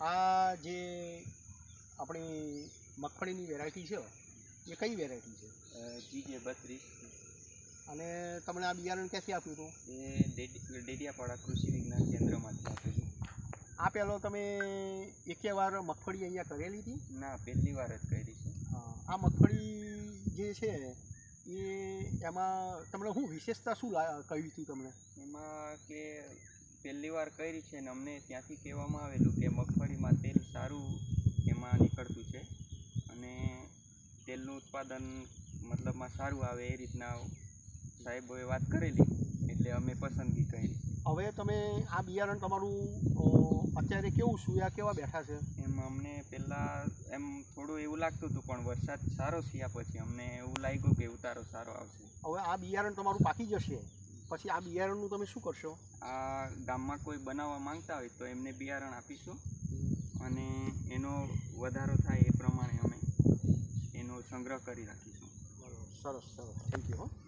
આ જે આપણી મગફળીની વેરાયટી છે એ કઈ વેરાયટી છે? જીજે બત્રીસ. અને તમને આ બિયારણ ક્યાંથી આપ્યું હતું? એ ડેડી- ડેડિયાપાડા કૃષિ વિજ્ઞાન કેન્દ્રમાંથી આપ્યું આપેલું આ પહેલો તમે એકે વાર મગફળી અહીંયા કરેલી હતી? ના પહેલી વાર જ કરી છે. આ મગફળી જે છે એ એમાં તમને શું વિશેષતા શું લા- કહ્યું હતું તમને? એમાં કે પહેલી વાર કરી છે ને અમને ત્યાંથી કહેવામાં આવેલું કે મગફળીમાં તેલ સારું એમાં નીકળતું છે અને તેલનું ઉત્પાદન મતલબમાં સારું આવે એ રીતના સાહેબોએ વાત કરેલી એટલે અમે પસંદગી કરી. હવે તમે આ બિયારણ તમારું અત્યારે કેવું સુયા કેવા બેઠા છે? એમ અમને પહેલાં એમ થોડું એવું લાગતું હતું પણ વરસાદ સારો થયા પછી અમને એવું લાગ્યું કે ઉતારો સારો આવશે. હવે આ બિયારણ તમારું પાકી જશે. પછી આ બિયારણનું તમે શું કરશો? આ ગામમાં કોઈ બનાવવા માંગતા હોય તો એમને બિયારણ આપીશું. અને એનો વધારો થાય એ પ્રમાણે અમે એનો સંગ્રહ કરી રાખીશું. સરસ સરસ. થેન્ક યુ હો.